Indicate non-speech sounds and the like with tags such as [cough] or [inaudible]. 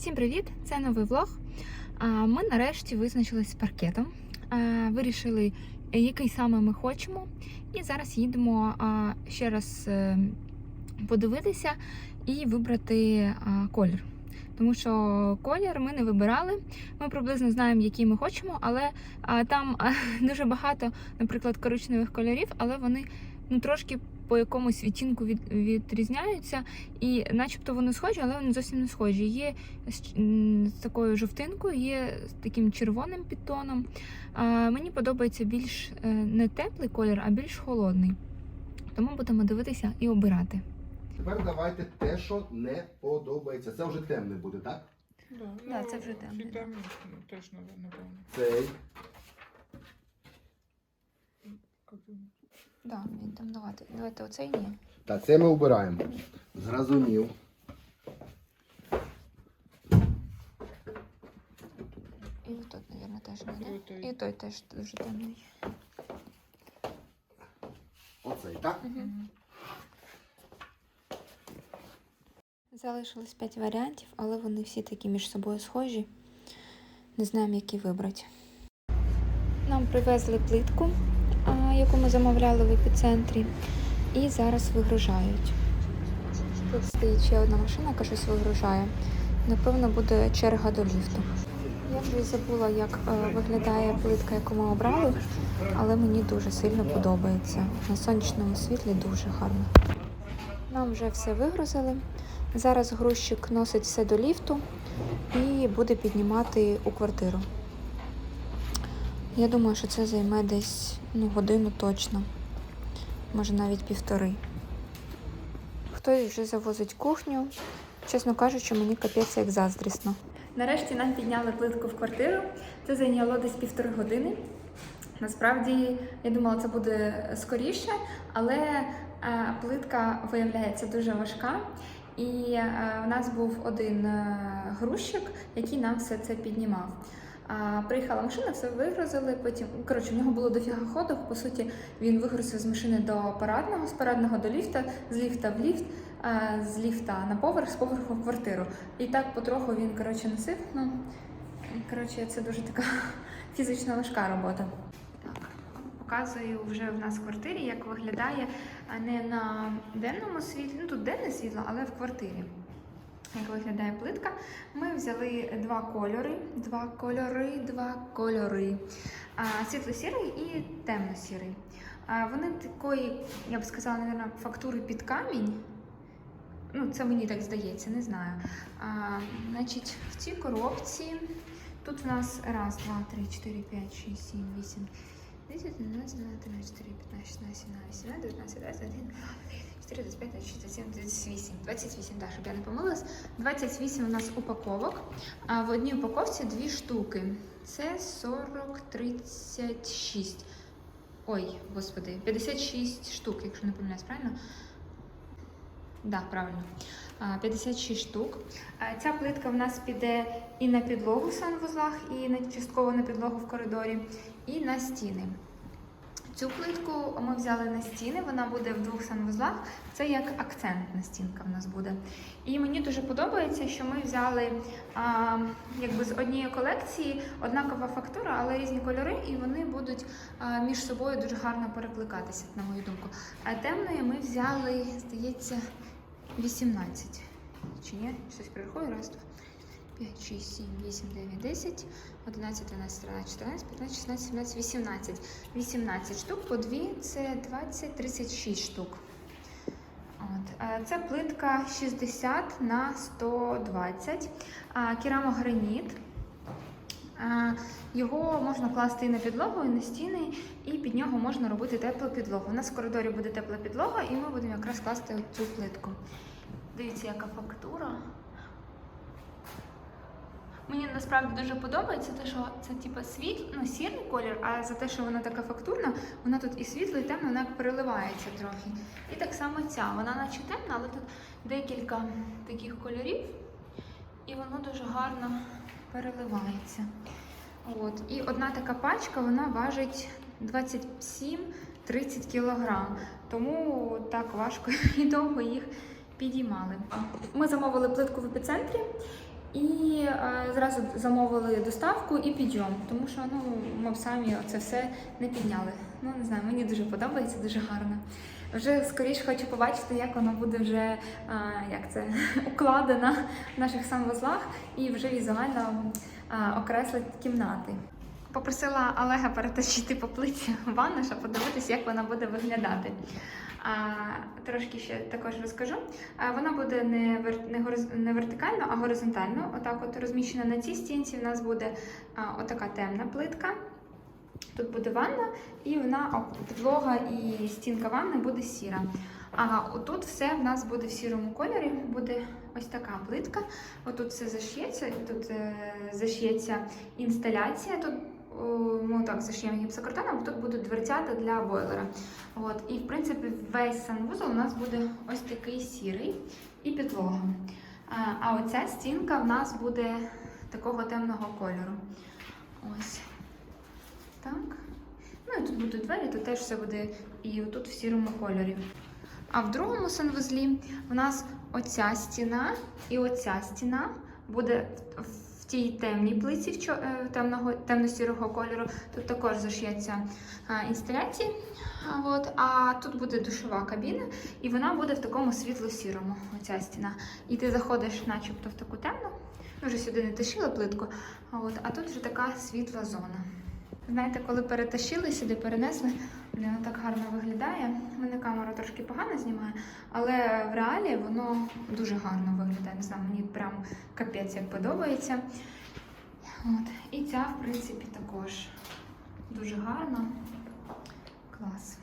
Всім привіт! Це новий влог. Ми нарешті визначились з паркетом. Вирішили, який саме ми хочемо. І зараз їдемо ще раз е, подивитися і вибрати колір. Тому що колір ми не вибирали. Ми приблизно знаємо, який ми хочемо, але там [laughs] дуже багато, наприклад, коричневих кольорів, але вони ну, трошки по якомусь відтінку від, відрізняються. І начебто вони схожі, але вони зовсім не схожі. Є з, з такою жовтинкою, є з таким червоним підтоном. А, мені подобається більш е, не теплий колір, а більш холодний. Тому будемо дивитися і обирати. Тепер давайте те, що не подобається. Це вже темне буде, так? Да, Да, ну, це вже темні, ну, теж напевно. Цей. Да, він там давати. Давайте оцей ні. Та це ми обираємо. Зрозумів. І тут, мабуть, теж не І той. І той теж дуже темний. Оцей, так? Мгм. Залишилось 5 варіантів, але вони всі такі між собою схожі. Не знаємо, який вибрати. Нам привезли плитку, яку ми замовляли в епіцентрі, і зараз вигружають. Тут стоїть ще одна машина, яка щось вигружає. Напевно, буде черга до ліфту. Я вже забула, як е, виглядає плитка, яку ми обрали, але мені дуже сильно подобається. На сонячному світлі дуже гарно. Нам вже все вигрузили. Зараз грузчик носить все до ліфту і буде піднімати у квартиру. Я думаю, що це займе десь ну, годину точно, може навіть півтори. Хтось вже завозить кухню. Чесно кажучи, мені капець як заздрісно. Нарешті нам підняли плитку в квартиру. Це зайняло десь півтори години. Насправді, я думала, це буде скоріше, але е, плитка виявляється дуже важка. І е, у нас був один е, грузчик, який нам все це піднімав. А, приїхала машина, все вигрузили. Потім коротше, в нього було дофіга ходок. По суті, він вигрузив з машини до парадного, з парадного до ліфта, з ліфта в ліфт, а, з ліфта на поверх, з поверху в квартиру. І так потроху він коротше носив. Ну коротше, це дуже така [laughs] фізично важка робота. Показую вже в нас в квартирі, як виглядає не на денному світлі, ну тут денне світло, але в квартирі. Як виглядає плитка? Ми взяли два кольори, два кольори, два кольори. Світло-сірий і темно-сірий. Вони такої, я б сказала, мабуть, фактури під камінь. Ну, це мені так здається, не знаю. А, значить, в цій коробці тут в нас раз, два, три, чотири, п'ять, шість, сім, вісім, 10, 11, 12, 13, 14, 15, 16, 17, 18, 19, 20, 21, 4, 25, 26, 27, 28. 28, так, щоб я не помилилась. 28 у нас упаковок. А в одній упаковці дві штуки. Це 40, 36. Ой, господи, 56 штук, якщо не помиляюсь, правильно? Так, правильно. А, 56 штук. Ця плитка в нас піде і на підлогу в санвузлах, і на частково на підлогу в коридорі, і на стіни. Цю плитку ми взяли на стіни, вона буде в двох санвузлах. Це як акцентна стінка в нас буде. І мені дуже подобається, що ми взяли а, якби з однієї колекції однакова фактура, але різні кольори, і вони будуть а, між собою дуже гарно перекликатися, на мою думку. А темної ми взяли, здається, 18. Чи ні? Щось перерахую, раз, два. 5, 6, 7, 8, 9, 10, 11, 12, 13, 14, 15, 16, 17, 18. 18 штук по 2 це 20, 36 штук. От. е, Це плитка 60 на 120, а, керамограніт. Його можна класти і на підлогу, і на стіни, і під нього можна робити теплу підлогу. У нас в коридорі буде тепла підлога, і ми будемо якраз класти цю плитку. Дивіться, яка фактура. Мені насправді дуже подобається те, що це типу світ, ну, сірий колір, а за те, що вона така фактурна, вона тут і світло, і темно, вона як переливається трохи. І так само ця, вона наче темна, але тут декілька таких кольорів, і воно дуже гарно переливається. От. І одна така пачка вона важить 27-30 кг. Тому так важко [laughs] і довго їх підіймали. Ми замовили плитку в епіцентрі. І е, зразу замовили доставку і підйом, тому що ну, ми б самі це все не підняли. Ну не знаю, мені дуже подобається, дуже гарно. Вже скоріш хочу побачити, як воно буде вже е, як це [laughs] укладено в наших санвузлах і вже візуально окреслити кімнати. Попросила Олега перетащити по плиті ванну, щоб подивитися, як вона буде виглядати. А, трошки ще також розкажу. А, вона буде не, вер, не, гороз- не вертикально, а горизонтально. Отак от розміщена на цій стінці. У нас буде а, отака темна плитка. Тут буде ванна, і вона підлога і стінка ванни буде сіра. А отут все в нас буде в сірому кольорі, буде ось така плитка. Отут все зашиється, тут е, зашиється інсталяція. Тут ми так зашиємо гіпсокартоном, тут будуть дверцята для бойлера. От, і в принципі весь санвузол у нас буде ось такий сірий і підлога. А, а оця стінка в нас буде такого темного кольору. Ось. Ну тут будуть двері, тут теж все буде і тут в сірому кольорі. А в другому санвузлі в нас оця стіна і оця стіна буде в, тій темній плиці е, темно-сірого кольору. Тут також зашиється а, інсталяції. А, От, а тут буде душова кабіна, і вона буде в такому світло-сірому, оця стіна. І ти заходиш, начебто, в таку темну. Вже сюди не тащили плитку, от, а тут вже така світла зона. Знаєте, коли перетащили сюди, перенесли, воно так гарно виглядає. Мене камера трошки погано знімає, але в реалі воно дуже гарно виглядає. Не знаю, мені прям капець як подобається. От. І ця, в принципі, також дуже гарна. Клас.